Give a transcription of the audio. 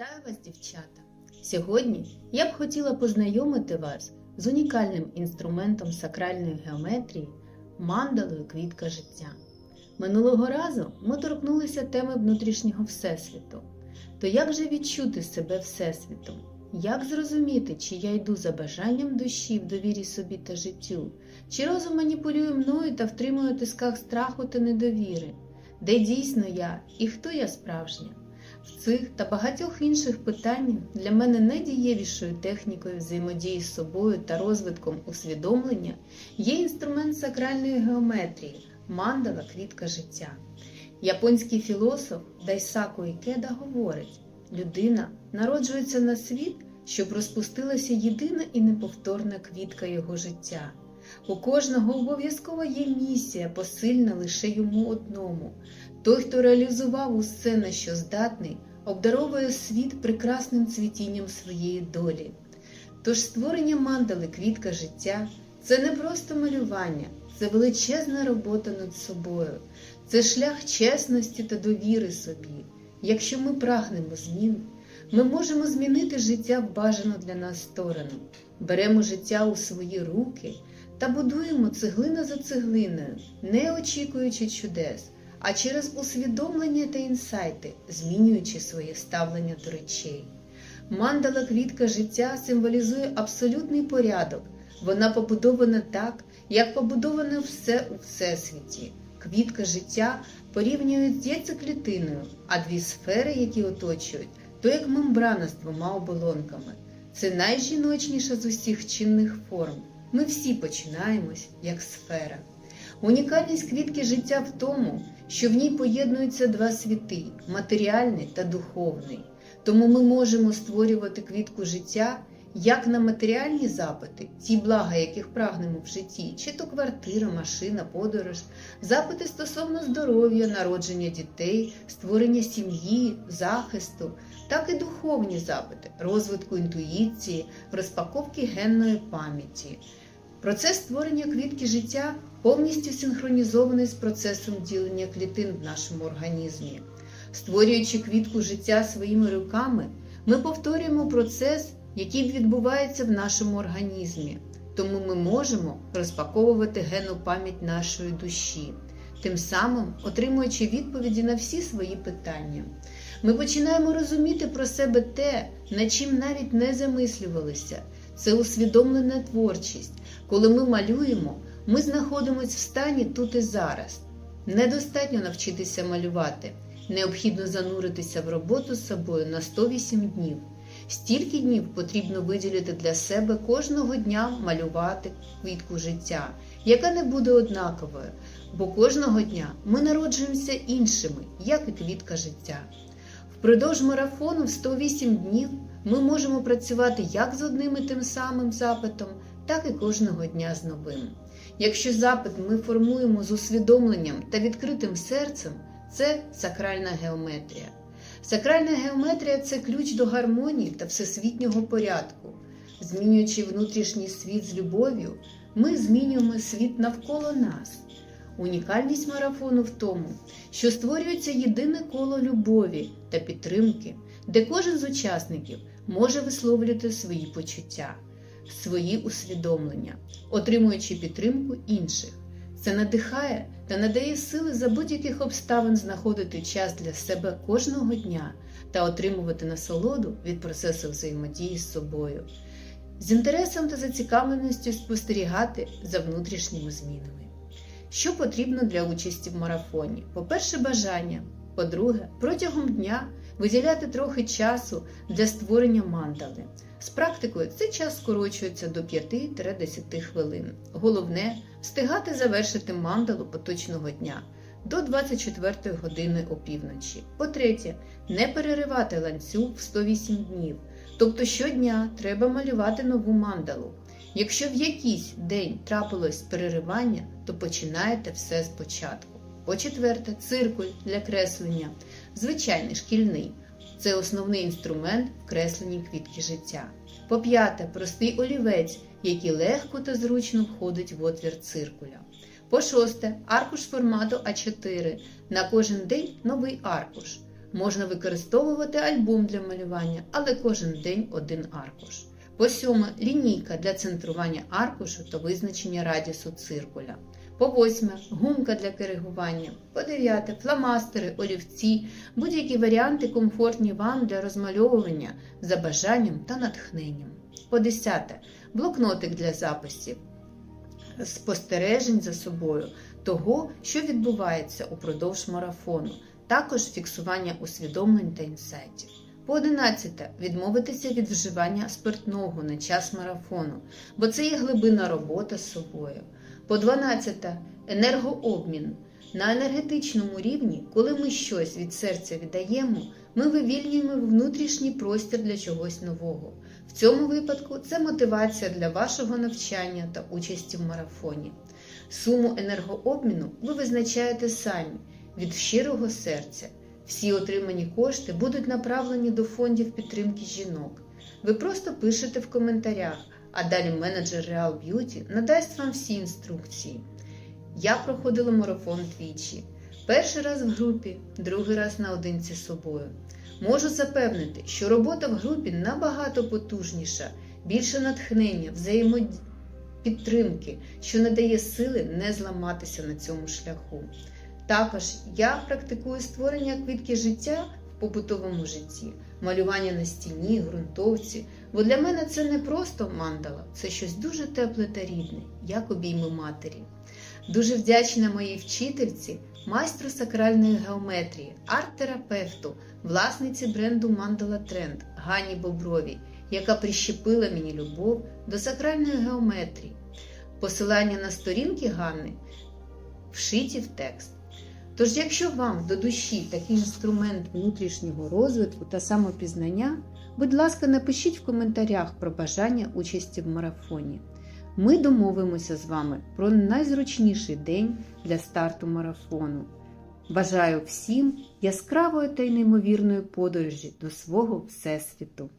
Вітаю вас, дівчата! Сьогодні я б хотіла познайомити вас з унікальним інструментом сакральної геометрії мандалою квітка життя. Минулого разу ми торкнулися теми внутрішнього всесвіту. То як же відчути себе всесвітом? Як зрозуміти, чи я йду за бажанням душі в довірі собі та життю, чи розум маніпулює мною та втримує тисках страху та недовіри? Де дійсно я і хто я справжня? В цих та багатьох інших питаннях для мене найдієвішою технікою взаємодії з собою та розвитком усвідомлення є інструмент сакральної геометрії мандала квітка життя. Японський філософ Дайсаку Ікеда говорить: людина народжується на світ, щоб розпустилася єдина і неповторна квітка його життя. У кожного обов'язково є місія, посильна лише йому одному. Той, хто реалізував усе, на що здатний, обдаровує світ прекрасним цвітінням своєї долі. Тож створення мандали квітка життя це не просто малювання, це величезна робота над собою, це шлях чесності та довіри собі. Якщо ми прагнемо змін, ми можемо змінити життя в бажану для нас сторону, беремо життя у свої руки та будуємо цеглина за цеглиною, не очікуючи чудес а через усвідомлення та інсайти, змінюючи своє ставлення до речей. Мандала квітка життя символізує абсолютний порядок. Вона побудована так, як побудоване все у всесвіті. Квітка життя порівнюють з яйцеклітиною, а дві сфери, які оточують, то як мембрана з двома оболонками. Це найжіночніша з усіх чинних форм. Ми всі починаємось як сфера. Унікальність квітки життя в тому, що в ній поєднуються два світи матеріальний та духовний. Тому ми можемо створювати квітку життя як на матеріальні запити, ті блага, яких прагнемо в житті, чи то квартира, машина, подорож, запити стосовно здоров'я, народження дітей, створення сім'ї, захисту, так і духовні запити, розвитку інтуїції, розпаковки генної пам'яті. Процес створення квітки життя повністю синхронізований з процесом ділення клітин в нашому організмі. Створюючи квітку життя своїми руками, ми повторюємо процес, який відбувається в нашому організмі, тому ми можемо розпаковувати генну пам'ять нашої душі, тим самим отримуючи відповіді на всі свої питання. Ми починаємо розуміти про себе те, над чим навіть не замислювалися. Це усвідомлена творчість. Коли ми малюємо, ми знаходимося в стані тут і зараз. Недостатньо навчитися малювати, необхідно зануритися в роботу з собою на 108 днів. Стільки днів потрібно виділити для себе кожного дня малювати квітку життя, яка не буде однаковою, бо кожного дня ми народжуємося іншими, як і квітка життя. Впродовж марафону в 108 днів ми можемо працювати як з одним і тим самим запитом, так і кожного дня з новим. Якщо запит ми формуємо з усвідомленням та відкритим серцем, це сакральна геометрія. Сакральна геометрія це ключ до гармонії та всесвітнього порядку. Змінюючи внутрішній світ з любов'ю, ми змінюємо світ навколо нас. Унікальність марафону в тому, що створюється єдине коло любові та підтримки, де кожен з учасників може висловлювати свої почуття, свої усвідомлення, отримуючи підтримку інших. Це надихає та надає сили за будь-яких обставин знаходити час для себе кожного дня та отримувати насолоду від процесу взаємодії з собою, з інтересом та зацікавленістю спостерігати за внутрішніми змінами. Що потрібно для участі в марафоні? По-перше, бажання. По-друге, протягом дня виділяти трохи часу для створення мандали. З практикою цей час скорочується до 5-10 хвилин. Головне встигати завершити мандалу поточного дня до 24 години опівночі. По-третє, не переривати ланцюг в 108 днів. Тобто щодня треба малювати нову мандалу. Якщо в якийсь день трапилось переривання, то починаєте все спочатку. По-четверте, циркуль для креслення, звичайний шкільний. Це основний інструмент в кресленні квітки життя. По-п'яте, простий олівець, який легко та зручно входить в отвір циркуля. По шосте, аркуш формату А4. На кожен день новий аркуш. Можна використовувати альбом для малювання, але кожен день один аркуш. По сьоме лінійка для центрування аркушу та визначення радіусу циркуля. По восьме гумка для коригування. По дев'яте фломастери, олівці, будь-які варіанти комфортні вам для розмальовування за бажанням та натхненням. По десяте блокнотик для записів, спостережень за собою, того, що відбувається упродовж марафону, також фіксування усвідомлень та інсайтів. По 11. Відмовитися від вживання спиртного на час марафону, бо це є глибинна робота з собою. По 12. Енергообмін. На енергетичному рівні, коли ми щось від серця віддаємо, ми вивільнюємо внутрішній простір для чогось нового. В цьому випадку це мотивація для вашого навчання та участі в марафоні. Суму енергообміну ви визначаєте самі від щирого серця. Всі отримані кошти будуть направлені до фондів підтримки жінок. Ви просто пишете в коментарях, а далі менеджер Real Beauty надасть вам всі інструкції. Я проходила марафон двічі. Перший раз в групі, другий раз наодинці з собою. Можу запевнити, що робота в групі набагато потужніша, більше натхнення, взаємопідтримки, що надає сили не зламатися на цьому шляху. Також я практикую створення квітки життя в побутовому житті, малювання на стіні, ґрунтовці, бо для мене це не просто мандала, це щось дуже тепле та рідне, як обійми матері. Дуже вдячна моїй вчительці, майстру сакральної геометрії, арт-терапевту, власниці бренду Мандала Тренд Гані Бобровій, яка прищепила мені любов до сакральної геометрії. Посилання на сторінки Ганни вшиті в текст. Тож, якщо вам до душі такий інструмент внутрішнього розвитку та самопізнання, будь ласка, напишіть в коментарях про бажання участі в марафоні. Ми домовимося з вами про найзручніший день для старту марафону. Бажаю всім яскравої та й неймовірної подорожі до свого Всесвіту!